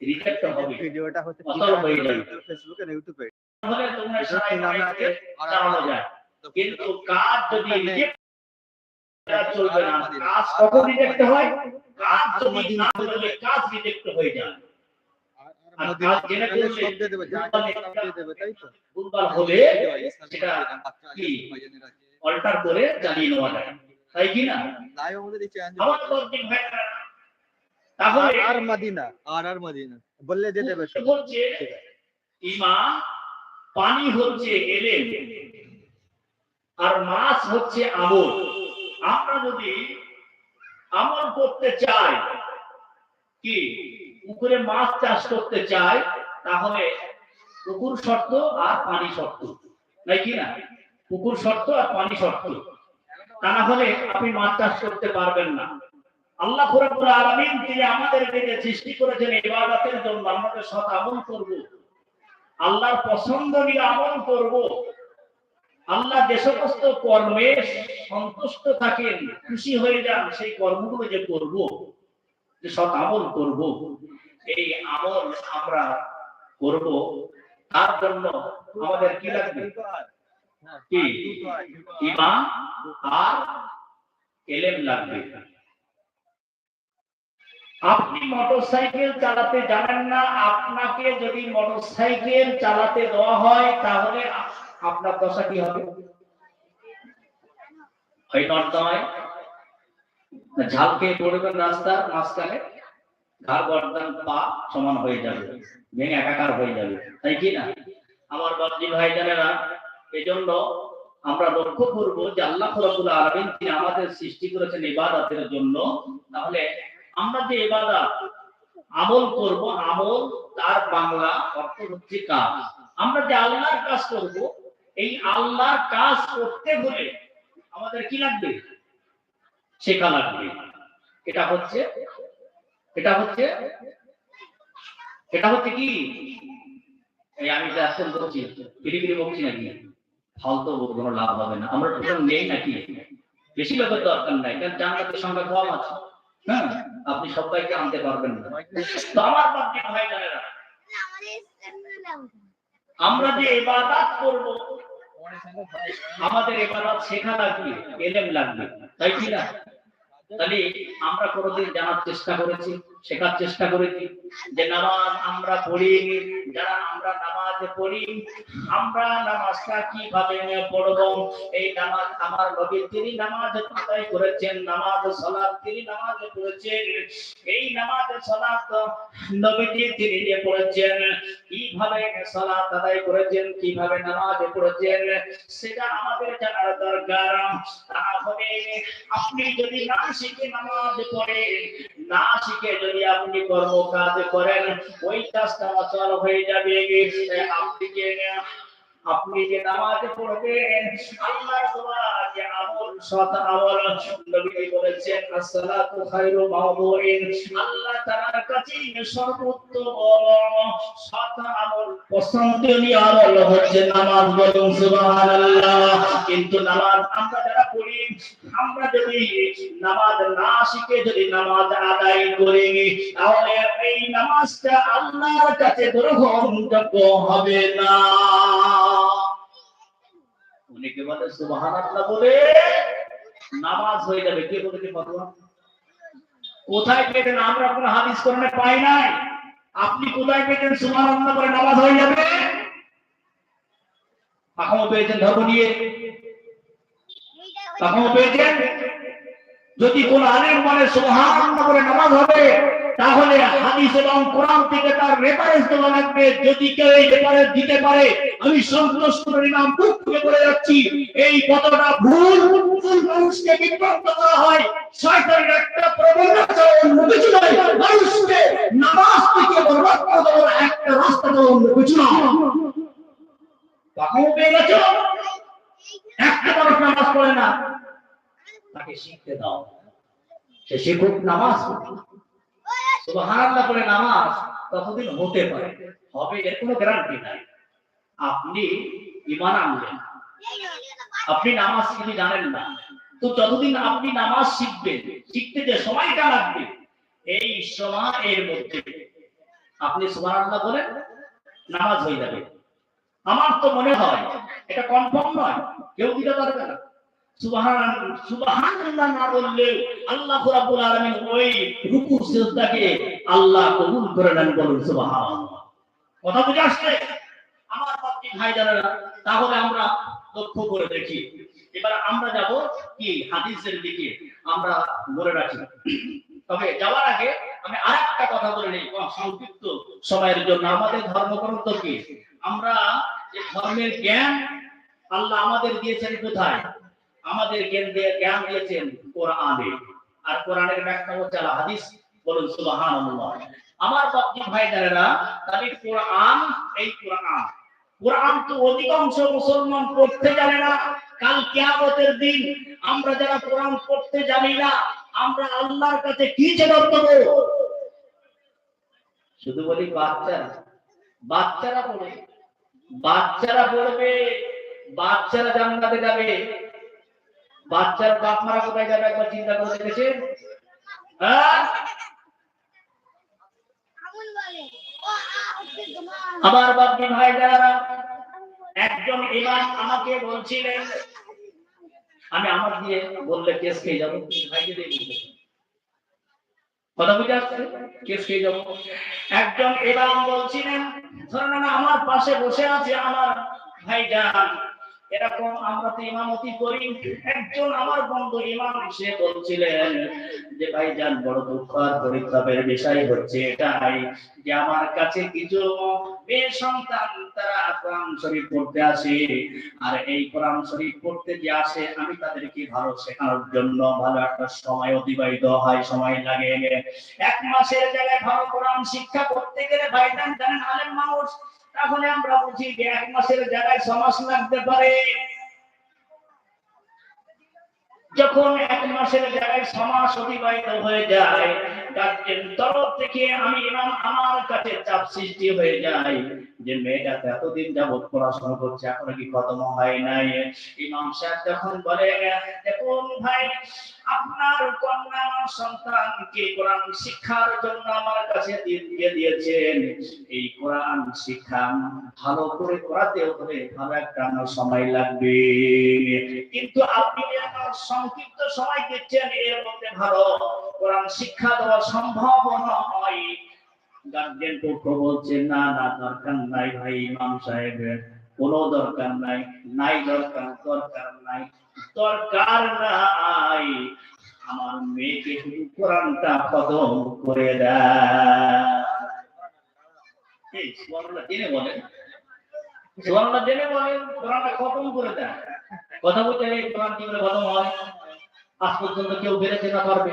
ভিডিওটা হচ্ছে হয়ে যাবে। ফেসবুকে না ইউটিউবে তাহলে তোমরা এটা নামে আছে, চালানো যায়। কিন্তু কাজ যদি রিজেক্ট চলবে না। কখন রিজেক্ট হয় যদি না হয়ে রিজেক্ট হয়ে যায়। তাই তো? ভুলভাল হলে সেটা কি? অল্টার করে চালিয়ে নেওয়া যায়। তাই কি না? লাইভ আমাদের এই চ্যানেল আমার দর্জিক ভাইরা তাহলে আর মদিনা। আর আর মদিনা। বললে দিয়ে দেবে হচ্ছে ইমান পানি হচ্ছে এলেম আর মাছ হচ্ছে আমল। আমরা যদি আমল করতে চাই কি? পুকুরে মাছ চাষ করতে চাই তাহলে পুকুর শর্ত আর পানি শর্ত। তাই কি না? পুকুর শর্ত আর পানি শর্ত। তা না হলে আপনি মাছ চাষ করতে পারবেন না। আল্লাহ রাব্বুল আলামিন তিনি আমাদেরকে সৃষ্টি করেছেন ইবাদতের জন্য আমাদের সৎ আমল করব। আল্লাহর পছন্দনীয় আমল করব। আল্লাহ যে সমস্ত কর্মে সন্তুষ্ট থাকেন, খুশি হয়ে যান, সেই কর্মগুলো যে করব, যে সৎ আমল করব, এই আমল আমরা করব। তার জন্য আমাদের কি লাগবে? কি? ইমান আর এলেম লাগবে। আপনি মোটরসাইকেল চালাতে জানেন না, আপনাকে যদি মোটরসাইকেল চালাতে দেওয়া হয়, তাহলে আপনার দশা কি হবে? পড়বেন রাস্তার মাঝখানে গর্দান পা সমান হয়ে যাবে, ভেঙে একাকার হয়ে যাবে, তাই কি না? আমার বাবজি ভাই জানেরা এজন্য আমরা লক্ষ্য করব যে আল্লাহ আলামিন তিনি আমাদের সৃষ্টি করেছেন ইবাদতের জন্য, তাহলে আমরা যে ইবাদত আমল করব, আমল তার বাংলা অর্থ হচ্ছে কাজ। আমরা যে আল্লাহর কাজ করব, এই আল্লাহর কাজ করতে হলে আমাদের কি লাগবে? শেখা লাগবে। এটা হচ্ছে এটা হচ্ছে এটা হচ্ছে কি? এই আমি যে আসল বলছি পিড়িপিড়ি বলছি নাকি? ফালতু কোনো লাভ হবে না। আমরা টোটাল নেই নাকি? বেশি লোকের দরকার নাই, কারণ জান্নাতের সংখ্যা কম আছে। হ্যাঁ? আপনি সবাইকে আনতে পারবেন না। তো আমার বাপজি ভাই জানেরা আমরা যে ইবাদত করব আমাদের ইবাদত শেখা লাগবে এলেম লাগবে তাই কি না? তাহলে আমরা কোনোদিন জানার চেষ্টা করেছি। শেখার চেষ্টা করেছি যে নামাজ আমরা পড়ি, যারা আমরা নামাজ পড়ি, আমরা নামাজটা কীভাবে পড়ব? এই নামাজ আমার নবী তিনি নামাজ আদায় করেছেন, নামাজ সালাত তিনি নামাজ পড়েছেন। এই নামাজ সালাত নবীজি তিনি যে পড়েছেন। কীভাবে সালাত আদায় করেছেন, কীভাবে নামাজ পড়েছেন, সেটা আমাদের জানার দরকার। তাহলে আপনি যদি না শিখে নামাজ পড়েন, না শিখে যদি আপনি কর্ম কাজ করেন, ওই কাজটা অচল হয়ে যাবে। আপনি যে আপনি যে নামাজ পড়বেন, আল্লাহর দোয়া, যে আমল, সৎ আমল, নবী বলেছেন, আসসালাতু খায়রু মাওদুইন। আল্লাহ তাআলার কাছে সর্বোত্তম, সৎ আমল, পছন্দনীয় আমল হচ্ছে নামাজ বলুন, সুবহানাল্লাহ। কিন্তু নামাজ আমরা যারা আমরা যদি নামাজ না শিখে যদি নামাজ আদায় করি, তাহলে এই নামাজটা আল্লাহর কাছে গ্রহণযোগ্য হবে না। অনেকে বলে বলে? নামাজ হয়ে যাবে। কে কোথায় পেতেন আমরা কোনো হাদিস কোরআনে পাই নাই। আপনি কোথায় পেতেন সুবহানাল্লাহ বলে নামাজ হয়ে যাবে? কাঠামো পেয়েছেন ধর্ম নিয়ে? কাঠামো পেয়েছেন যদি কোন আলেম সুবহানাল্লাহ বলে নামাজ হবে, তাহলে হাদিস এবং কোরআন থেকে তার রেফারেন্স দেওয়া লাগবে। যদি কেউ এই রেফারেন্স দিতে পারে, আমি সন্তুষ্ট নাম মুখ থেকে যাচ্ছি, এই কতটা ভুল। ভুল মানুষকে বিভ্রান্ত করা হয়। একটা কিছু নয়। মানুষকে নামাজ থেকে বরবাদ করে একটা রাস্তা অন্য কিছু না। কখন পেয়ে গেছো। নামাজ পড়ে না। তাকে শিখতে দাও। সে শিখুক নামাজ। সুবহানাল্লাহ বলে নামাজ ততদিন হতে পারে। হবে এর কোনো গ্যারান্টি নাই। আপনি ইমান আনলেন। আপনি নামাজ শিখতে জানেন না। তো যতদিন আপনি নামাজ শিখবেন, শিখতে যে সময়টা লাগবে, এই সময়ের মধ্যে আপনি সুবহানাল্লাহ বলেন, নামাজ হয়ে যাবে। আমার তো মনে হয়, এটা কনফার্ম নয়, কেউ দিতে পারবে না। তাহলে লক্ষ্য করে দেখি। এবার আমরা যাব কি? হাদিসের দিকে আমরা বলে রাখি। তবে যাওয়ার আগে আমি আরেকটা কথা বলে নিই সংক্ষিপ্ত সময়ের জন্য। আমাদের ধর্মগ্রন্থ কি? আমরা ধর্মের জ্ঞান আল্লাহ আমাদের দিয়েছেন কোথায়? আমাদের জ্ঞান দিয়ে জ্ঞান দিয়েছেন কোরআনে। আর কোরআনের ব্যাখ্যা হচ্ছে হাদিস। বলুন, সুবহানাল্লাহ। আমার বাপ্তি ভাই জানেরা তাহলে কোরআন, এই কোরআন। কোরআন তো অধিকাংশ মুসলমান পড়তে জানে না। কাল কিয়ামতের দিন আমরা যারা কোরআন পড়তে জানি না, আমরা আল্লাহর কাছে কি জবাব দেবো? শুধু বলি বাচ্চারা। বাচ্চারা পড়ে বাচ্চারা পড়বে বাচ্চারা জান্নাতে যাবে। বাচ্চার বাপ মারা কোথায় যাবে একবার চিন্তা করে দেখেছেন? হ্যাঁ? আমার বাপি ভাই যারা, একজন ইমাম আমাকে বলছিলেন, আমি আমার দিয়ে বললে কেস খেয়ে যাব, ভাইকে দিয়ে কথা বুঝে আসছে কেস খেয়ে যাব একজন ইমাম বলছিলেন ধরেন আমার পাশে বসে আছে আমার ভাইজান। এরকম আমরা তো ইমামতি করি। একজন আমার বন্ধু ইমাম বলছিলেন যে, ভাইজান, বড় দুঃখ আর বিষয় হচ্ছে এটাই যে, আমার কাছে কিছু মেয়ে সন্তান, তারা কোরআন শরীফ পড়তে আসে। আর এই কোরআন শরীফ পড়তে যে আসে, আমি তাদেরকে ভালো শেখানোর জন্য ভালো একটা সময় অতিবাহিত হয়, সময় লাগে। এক মাসের জায়গায় ভালো কোরআন শিক্ষা করতে গেলে ভাইজান জানেন, আলেম মানুষ তাহলে আমরা বুঝি যে এক মাসের জায়গায় সমাস লাগতে পারে। যখন এক মাসের জায়গায় সমাস অতিবাহিত হয়ে যায় শিক্ষার জন্য আমার কাছে দিয়ে দিয়ে দিয়েছেন। এই কোরআন শিক্ষা ভালো করে করাতে হলে ভালো একটা আমার সময় লাগবে। কিন্তু আপনি আমার সংক্ষিপ্ত সময় দিচ্ছেন, এর মধ্যে ভালো কোরআন শিক্ষা দেওয়া সম্ভব নয়। গার্জেন পক্ষ বলছে, না না, দরকার নাই ভাই, ইমাম সাহেব কোনো দরকার নাই নাই দরকার দরকার নাই দরকার নাই। আমার মেয়েকে কোরআনটা করে দেয়। কথা বলতে কোরআন করে খতম হয়? আজ পর্যন্ত কেউ বেড়েছে না পারবে?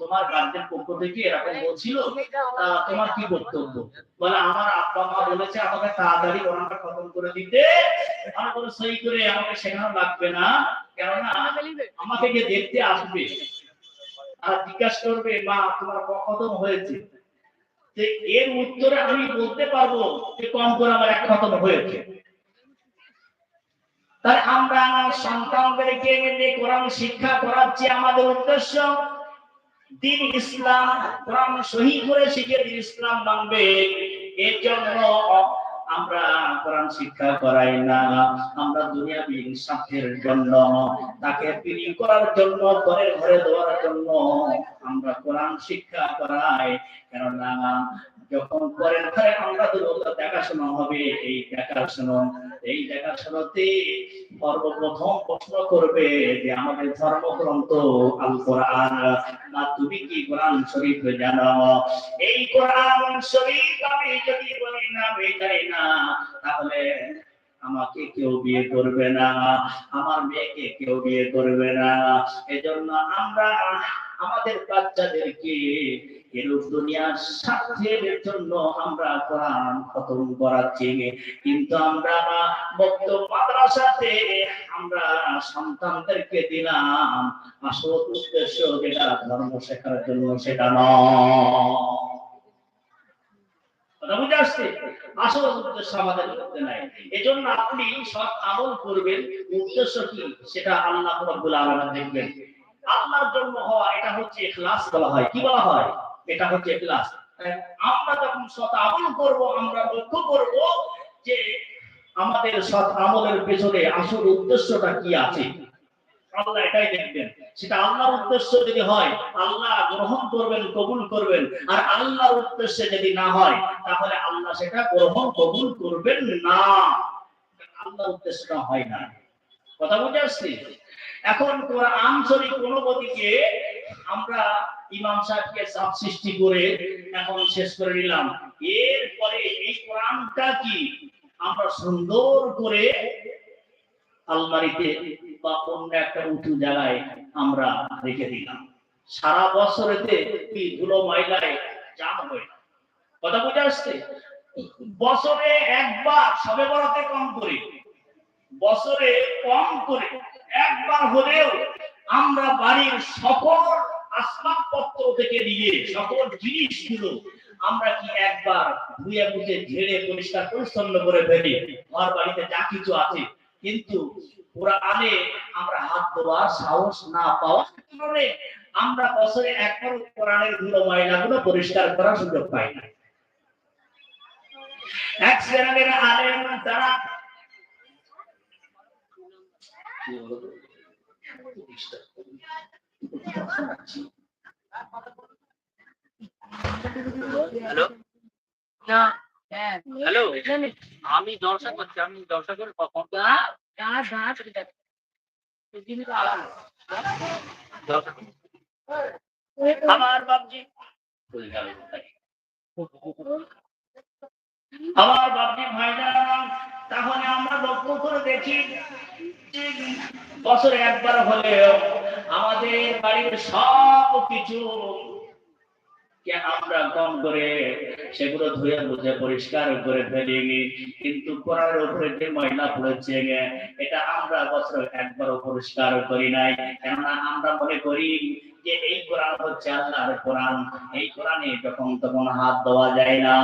তোমার গার্জেন পক্ষ থেকে এরকম বলছিল তোমার কি বক্তব্য? বলে, আমার আব্বা মা বলেছে আমাকে তাড়াতাড়ি কোরআনটা খতম করে দিতে। আমার কোনো সই করে আমাকে শেখানো লাগবে না। কেননা আমাকে যে দেখতে আসবে। আর জিজ্ঞাসা করবে, মা, তোমার খতম হয়েছে। এর উত্তরে আমি বলতে পারব যে, কম করে আমার এক খতম হয়েছে। তাই আমরা সন্তানদেরকে কোরআন শিক্ষা করাচ্ছি আমাদের উদ্দেশ্য দিন ইসলাম, কোরআন সহি করে শিখে দিন ইসলাম মানবে এর জন্য আমরা কোরআন শিক্ষা করাই না। আমরা দুনিয়াবি ইনসাফের জন্য, তাকে করার জন্য ঘরে ঘরে দেওয়ার জন্য আমরা কোরআন শিক্ষা করাই। কেননা যখন পরের ঘরে আমরা দেবো তো দেখাশোনা হবে, এই দেখাশোনা, এই দেখাশোনাতে সর্বপ্রথম প্রশ্ন করবে যে আমাদের ধর্মগ্রন্থ আল কোরআন না, তুমি কি কোরআন শরীফ জানো? এই কোরআন শরীফ আমি যদি বলি না, আমি জানি না, তাহলে আমাকে কেউ বিয়ে করবে না, আমার মেয়েকে কেউ বিয়ে করবে না। এজন্য আমরা আমাদের বাচ্চাদেরকে এরূপ দুনিয়ার স্বার্থের জন্য আমরা কোরআন খতম করাচ্ছি কিন্তু আমরা ভক্ত মাদ্রাসাতে আমরা সন্তানদেরকে দিলাম আসল উদ্দেশ্য যেটা ধর্ম শেখার জন্য সেটা নয়। বুঝে আসছে? আসল উদ্দেশ্য আমাদের মধ্যে নাই। এজন্য আপনি সৎ আমল করবেন, উদ্দেশ্য কি? সেটা আল্লাহ রাব্বুল আলামিন দেখবেন। আল্লাহর জন্য হওয়া এটা হচ্ছে ইখলাস বলা হয়। কি বলা হয়? এটা হচ্ছে ইখলাস। আমরা যখন সৎ আমল করব, আমরা লক্ষ্য করব যে আমাদের সৎ আমলের পেছনে আসল উদ্দেশ্যটা কি আছে। আল্লাহ এটাই দেখবেন। সেটা আল্লাহর উদ্দেশ্য যদি হয়, আল্লাহ গ্রহণ করবেন, কবুল করবেন। আর আল্লাহর উদ্দেশ্যে যদি না হয়, তাহলে আল্লাহ সেটা গ্রহণ, কবুল করবেন না। আল্লাহর উদ্দেশ্যটা হয় না। কথা বুঝে আসছি? এখন কোরআন শরীফ অনুমতিকে আমরা ইমাম সাহেবকে চাপ সৃষ্টি করে এখন শেষ করে নিলাম। এরপরে এই কোরআনটা কি? আমরা সুন্দর করে আলমারিতে বা অন্য একটা উঁচু জায়গায় আমরা রেখে দিলাম। সারা বছরেতে ধুলো ময়লায় জাম হয়। কথা বুঝে আসছে? বছরে একবার, সবে বড়তে কম করে। বছরে কম করে। একবার হলেও আমরা বাড়ির সকল আসবাবপত্র থেকে নিয়ে সকল জিনিসগুলো আমরা কি একবার ধুয়ে মুছে, ঝেড়ে, পরিষ্কার, পরিচ্ছন্ন করে ফেলি? ঘর বাড়িতে যা কিছু আছে। কিন্তু কোরআনে আমরা হাত ধোয়ার সাহস না পাওয়ার কারণে আমরা বছরে একবার কোরআনের ধুলো ময়লাগুলো পরিষ্কার করার সুযোগ পাই না। এক শ্রেণির আলেম তারা হ্যালো? না। হ্যাঁ হ্যালো আমি জলসা করছি আমি জলসা করে কখন। আমার বাবজি আমার বাবজি ভাইজান তাহলে আমরা লক্ষ্য করে দেখি। বছরে একবার হলেও আমাদের বাড়ির সব কিছু আমরা কম করে সেগুলো ধুয়ে বুঝে পরিষ্কার করে কিন্তু উপরে যে ময়লা পড়েছে এটা আমরা বছর একবারও পরিষ্কার করি নাই। কেননা আমরা মনে করি যে এই কোরআন হচ্ছে আল্লাহর কোরআন। এই কোরআনে যখন তখন হাত দেওয়া যায় না।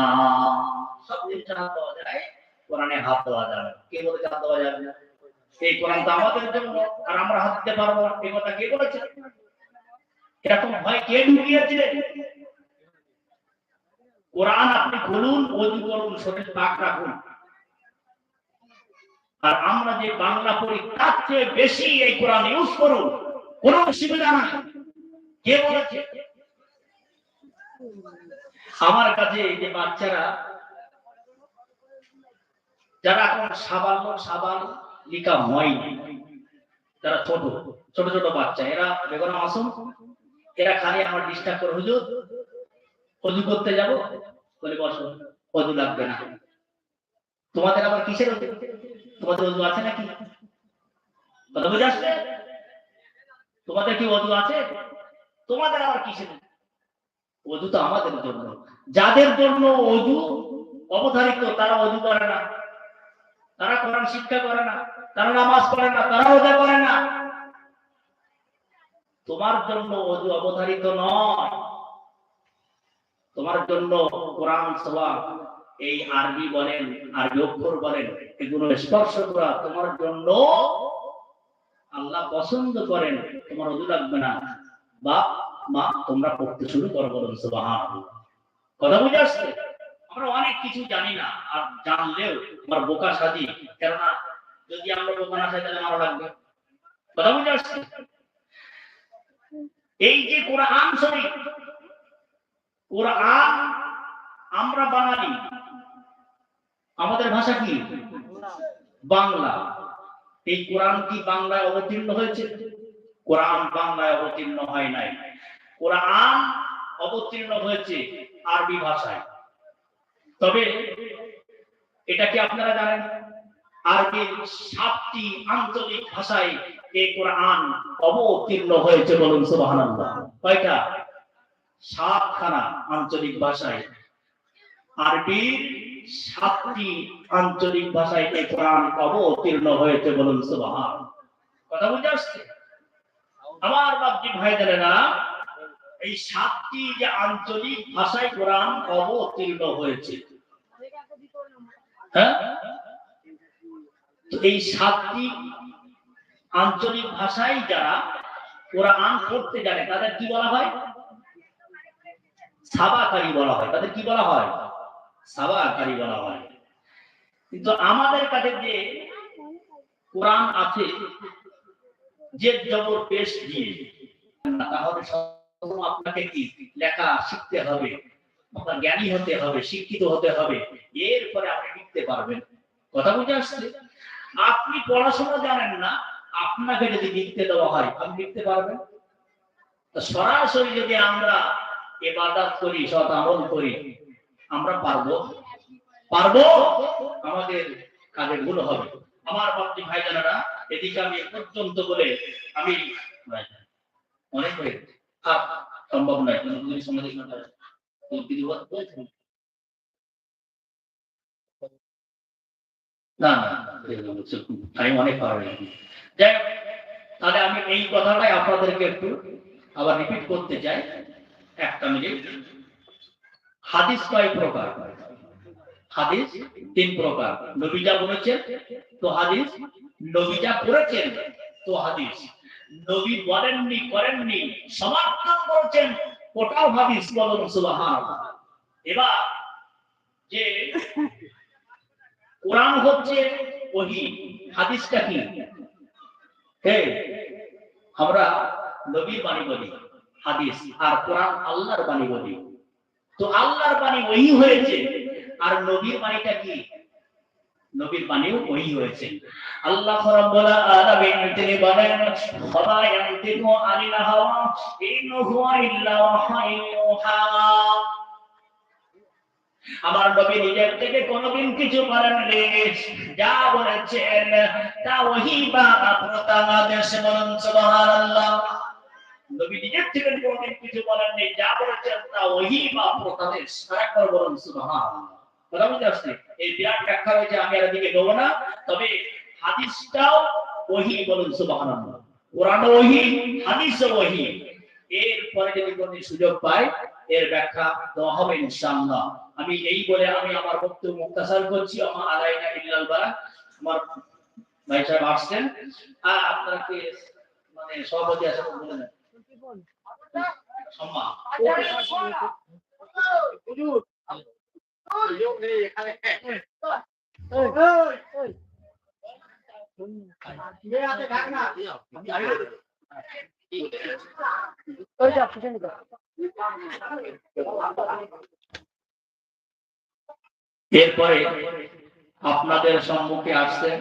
সব জিনিসে হাত দেওয়া যায়, কোরআনে হাত দেওয়া যাবে কে বলেছে হাত দেওয়া যাবে না? এই কোরআন তো আমাদের জন্য, আর আমরা হাত দিতে পারব না। এই কথা কে বলেছে? এরকম হয় কে ঢুকিয়েছে? কোরআন আপনি খুলুন অজু করুন, শরীর পাক রাখুন। আর আমরা যে বাংলা পড়ি, তার চেয়ে বেশি এই কোরআন ইউজ করুন। কোনো অসুবিধা নাই। কে বলেছে? আমার কাছে এই যে বাচ্চারা, যারা এখন সাবান সাবান লিখা হয়নি যারা ছোট ছোট ছোট বাচ্চা। এরা এরা খালি আমার ডিস্টার্ব করে, হুজুর করতে যাব? বলে, বসো লাগবে না। তোমাদের আবার কিসের তোমাদের অজু আছে নাকি? কথা বুঝে তোমাদের কি অজু আছে? তোমাদের আবার কিসের? অজু তো আমাদের জন্য। যাদের জন্য অজু অবধারিত, তারা অজু করে না। তারা কোরআন শিক্ষা করে না, তারা নামাজ পড়ে না, তারা রোজা করে না। তোমার জন্য অজু অবধারিত নয়। তোমার জন্য কোরআন সভা এই আরবি বলেন, আরবি অক্ষর বলেন, এগুলো স্পর্শ করা তোমার জন্য আল্লাহ পছন্দ করেন, তোমার অজু লাগবে না। বা মা, তোমরা পড়তে শুরু করো বলুন সুবহান কথা বুঝে আসছে? আমরা অনেক কিছু জানি না, আর জানলেও আমার বোকা সাজি, কেননা যদি আমরা বোকা না সাজি, তাহলে মারা লাগবে। কথা বুঝে আসছে এই যে কোরআন শরীফ, কোরআন আমরা বাঙালি, আমাদের ভাষা কি? বাংলা। এই কোরআন কি বাংলায় অবতীর্ণ হয়েছে? কোরআন বাংলায় অবতীর্ণ হয় নাই। কোরআন অবতীর্ণ হয়েছে আরবি ভাষায়। তবে এটা কি আপনারা জানেন? আরবির সাতটি আঞ্চলিক ভাষায় এই কোরআন অবতীর্ণ হয়েছে বলুন সুবহানাল্লাহ। কয়টা? সাতখানা আঞ্চলিক ভাষায়। আরবির সাতটি আঞ্চলিক ভাষায় এই কোরআন অবতীর্ণ হয়েছে বলুন সুবহান। কথা বুঝে আসছে আমার বাপজি ভাই জানেনা এই সাতটি যে আঞ্চলিক ভাষায় কোরআন অবতীর্ণ হয়েছে। হ্যাঁ? এই সাতটি আঞ্চলিক ভাষায় যারা কোরআন পড়তে জানে, তাদের কি বলা হয়? সাবাকারী বলা হয়। তাদের কি বলা হয়? সাবাকারী বলা হয়। কিন্তু আমাদের কাছে যে কোরআন আছে, যে জবর পেশ দিয়ে তাহলে সর্বপ্রথম আপনাকে কি লেখা শিখতে হবে? আপনার জ্ঞানী হতে হবে, শিক্ষিত হতে হবে। এরপরে আপনি লিখতে পারবেন। কথা বুঝে আসছে? আপনি পড়াশোনা জানেন না, আপনাকে যদি লিখতে দেওয়া হয়, আপনি লিখতে পারবেন? সরাসরি যদি আমরা এবাদাত করি, সৎ আমল করি, আমরা পারব? পারব? আমাদের কাজে ভুল হবে। আমার বাপজি ভাই জানারা এদিকে আমি এ পর্যন্ত বলে আমি অনেক হয়ে গেছে। সম্ভব নয়। আমি এই কথাটাই আপনাদেরকে একটু আবার রিপিট করতে চাই। একটা হাদিস কয় প্রকার? হাদিস তিন প্রকার। নবীজা বলেছেন, তো হাদিস। নবীজা করেছেন, তো হাদিস। নবী বলেননি, করেননি, সমর্থন করছেন, ওটাও হাদিস বলুন সুবহানাল্লাহ। এবার যে কোরআন হচ্ছে ওহি, হাদিসটা কি? হে, আমরা নবীর বাণী বলি, হাদিস, আর কোরআন আল্লাহর বাণী বলি। তো আল্লাহর বাণী ওই হয়েছে, আর নবীর বাণীটা কি? নবীর বাণীও ওই হয়েছে আল্লাহ রাব্বুল আলামিন তিনি বলেন ওয়া ইয়ান্তিকু আনিল হাওয়া ইন হুয়া ইল্লা ওয়াহায়ুন ইউহা। আমার নবী নিজের থেকে কোনোদিন কিছু বলেননি যা বলেছেন, তা ওহি বা প্রতাদেশ বলুন, সুবহানাল্লাহ। নবী নিজের থেকে কোনোদিন কিছু বলেননি, যা বলেছেন তা ওহি বা প্রতাদেশ আরেকবার বলুন, সুবহানাল্লাহ। কথা বুঝতে পারছি এই বিরাট ব্যাখ্যা আমি আর এদিকে দেবো না তবে হাদিসটাও ওহি বলুন সুবহানাল্লাহ কোরআন ওহি হাদিস ওহি এরপরে যদি কোনো সুযোগ পাই এর ব্যাখ্যা দেওয়া হবে ইনশাআল্লাহ আমি এই বলে আমি আমার বক্তব্য মুক্তাসার করছি আমার আলাইনা ইল্লাল বারাক আমার ভাই সাহেব আসছেন আর আপনাকে মানে সভাপতি আছে বলে সম্মান এরপরে আপনাদের সম্মুখে আসছেন